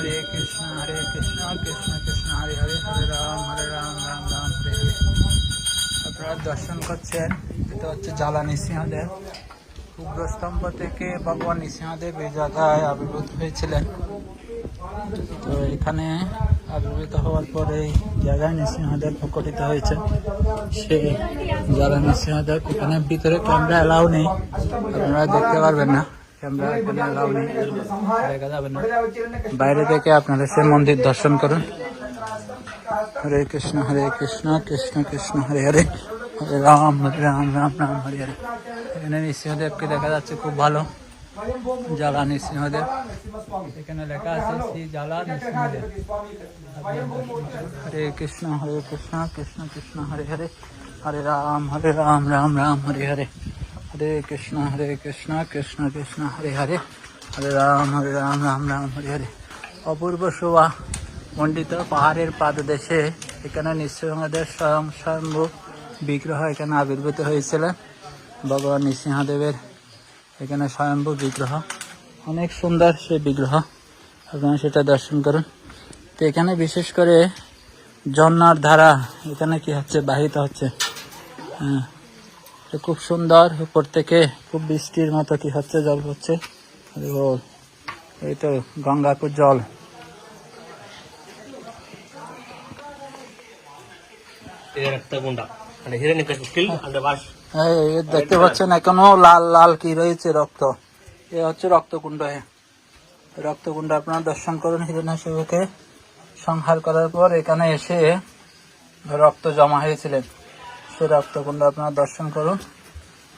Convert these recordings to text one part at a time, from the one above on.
হরে কৃষ্ণ হরে কৃষ্ণ কৃষ্ণ কৃষ্ণ হরে হরে হরে রাম হরে রাম রাম রাম হরে আপনারা দর্শন করছেন, এটা হচ্ছে জ্বালা নৃসিংহদেব। উগ্রস্তম্ভ থেকে ভগবান নৃসিংহদেব এই জায়গায় আবির্ভূত হয়েছিলেন। তো এখানে আবির্ভূত হওয়ার পরে এই জায়গায় নৃসিংহদেব প্রকটিত হয়েছে। সে জ্বালা নৃসিংহদেব, এখানে ভিতরে ক্যামেরা অ্যালাউ নেই। আপনারা দেখতে পারবেন না। ক্যামেরা এখানে অ্যালাউ নেই দেখা যাবে না বাইরে থেকে আপনারা সে মন্দির দর্শন করুন হরে কৃষ্ণ হরে কৃষ্ণ কৃষ্ণ কৃষ্ণ হরে হরে হরে রাম হরে রাম রাম রাম হরে হরে এখানে নৃসিংহদেবকে দেখা যাচ্ছে খুব ভালো জ্বালা নৃসিংহদেব এখানে লেখা আছে শ্রী জ্বালা নৃসিংহদেব হরে কৃষ্ণ হরে কৃষ্ণ কৃষ্ণ কৃষ্ণ হরে হরে হরে রাম হরে রাম রাম রাম হরে হরে হরে কৃষ্ণ হরে কৃষ্ণ কৃষ্ণ কৃষ্ণ হরে হরে হরে রাম হরে রাম রাম রাম হরে হরে অপূর্ব শোভা মণ্ডিত পাহাড়ের পাদদেশে। এখানে নৃসিংহদেব স্বয়ং স্বয়ম্ভু বিগ্রহ এখানে আবির্ভূত হয়েছিলেন ভগবান নৃসিংহদেবের এখানে স্বয়ম্ভু বিগ্রহ। অনেক সুন্দর সেই বিগ্রহ। আপনারা সেটা দর্শন করুন। তো এখানে বিশেষ করে ঝর্ণার ধারা এখানে কি হচ্ছে? বাহিত হচ্ছে। হ্যাঁ। খুব সুন্দর উপর থেকে খুব বৃষ্টির মতো কি হচ্ছে জল হচ্ছে। এই তো গঙ্গাকুর জল। দেখতে পাচ্ছেন এখনও লাল লাল কি রয়েছে রক্ত। এ হচ্ছে রক্তকুণ্ড রক্তকুণ্ড আপনার দর্শন করুন হিরণ্যাশিবকে সংহার করার পর এখানে এসে রক্ত জমা হয়েছিলেন। সে রক্তকুণ্ড, আপনারা দর্শন করুন।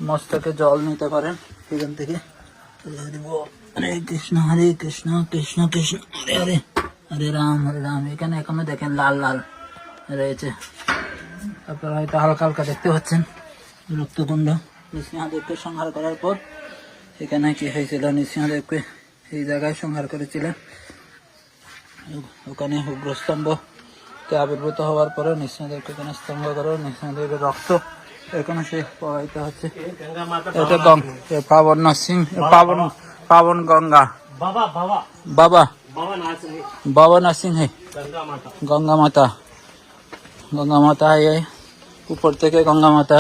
মস্তকে জল নিতে পারেন এখান থেকে। হরে কৃষ্ণ হরে কৃষ্ণ কৃষ্ণ কৃষ্ণ, হরে হরে হরে রাম হরে রাম। এখানে এখনও দেখেন লাল লাল রয়েছে। আপনারা হয়তো হালকা হালকা দেখতে পাচ্ছেন রক্তকুণ্ড। নৃসিংহদেবকে সংহার করার পর এখানে কি হয়েছিল? নৃসিংহদেবকে এই জায়গায় সংহার করেছিলেন। ওখানে উগ্রস্তম্ভ আত্মা আবির্ভূত হওয়ার পরে নিঃসন্দেহকে এখানে স্তম্ভ করো নিঃসন্দেহের রক্ত এখানে সে প্রবাহিত হচ্ছে এটা পাবন সিং পাবন पावन गंगा बाबा बाबा बाबा बाबा नरसिंह है गंगा माता गंगा माता है ये ऊपर থেকে গঙ্গা মাতা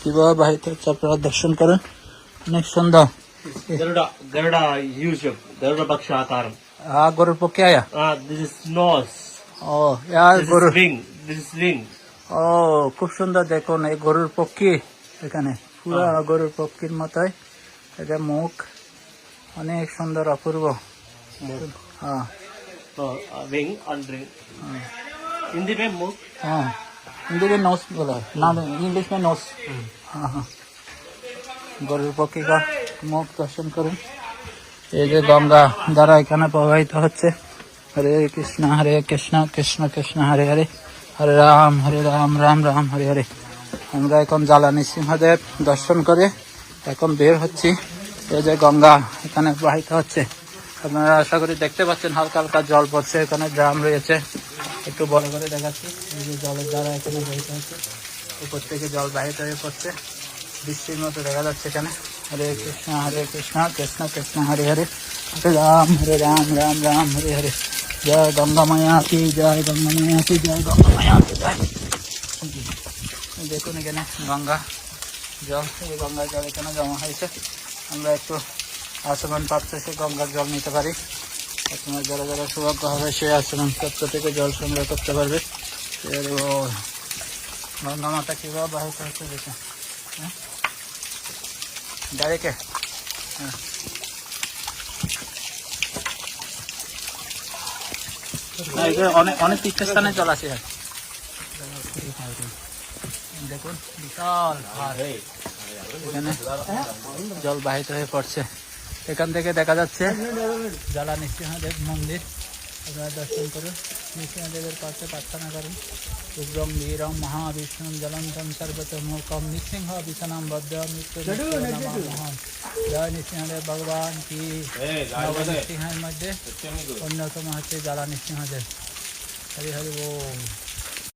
কিভাবে বাহিতে আপনারা দর্শন করেন অনেক সুন্দর গরুড়া গরুড়া ইউজ গরুড়া বক্ষ আকার হ্যাঁ গরুড় পক্ষে আয়া দিস ইজ নস ও আর গরুর ও খুব সুন্দর দেখুন এই গরুর পক্ষী এখানে। পুরো গরুর পক্ষীর মতোই। এটা মুখ। অনেক সুন্দর অপূর্ব। হ্যাঁ। হ্যাঁ। হ্যাঁ। গরুর মুখ দর্শন করুন। এই যে গঙ্গা দ্বারা এখানে প্রবাহিত হচ্ছে। হরে কৃষ্ণ হরে কৃষ্ণ কৃষ্ণ কৃষ্ণ হরে হরে হরে রাম হরে রাম রাম রাম হরে হরে আমরা এখন জ্বালানি সিংহদেব দর্শন করে এখন বের হচ্ছি। এই যে গঙ্গা, এখানে প্রবাহিত হচ্ছে। আপনারা আশা করি দেখতে পাচ্ছেন হালকা হালকা জল পড়ছে, এখানে ড্রাম রয়েছে। একটু বড় করে দেখাচ্ছি। এই যে জলের দ্বারা এখানে বহিত হচ্ছে। উপর থেকে জল বাহিত হয়ে পড়ছে। বৃষ্টির মতো দেখা যাচ্ছে এখানে। হরে কৃষ্ণ হরে কৃষ্ণ কৃষ্ণ কৃষ্ণ হরে হরে হরে রাম হরে রাম রাম রাম হরে হরে জয় গঙ্গা মায়া কি জয় গঙ্গা মায়া কি জয় গঙ্গা মায়া কি জয় দেখুন এখানে গঙ্গা জল, এই গঙ্গার জল এখানে জমা হয়েছে। আমরা একটু আচরণ প্রাপ্ত সে গঙ্গার জল নিতে পারি। আপনার যারা যারা সৌভাগ্য হবে সেই আচরণ তত্ত্ব থেকে জল সংগ্রহ করতে পারবে। গঙ্গা মাতা কীভাবে বাহিত হচ্ছে দেখে। হ্যাঁ? ডাইরেক্টে? হ্যাঁ না, এখানে অনেক অনেক তীর্থস্থানে জল আছে দেখুন বিশাল পাহাড়। এখানে জল বাহিত হয়ে পড়ছে। এখান থেকে দেখা যাচ্ছে জ্বালা নৃসিংহদেব মন্দির। আপনারা দর্শন করুন। নৃসিংহদেবের পাশে প্রার্থনা করুন। উগ্রম বীরম মহাবিষ্ণু জলন্তম সর্বতমুখম নৃসিংহ বিছানাম ভদ্র মৃত্যু মহান জয় নৃসিংহদেব ভগবান কি নবনৃসিংহের মধ্যে অন্যতম হচ্ছে জ্বালা নৃসিংহদেব হরি হরি বল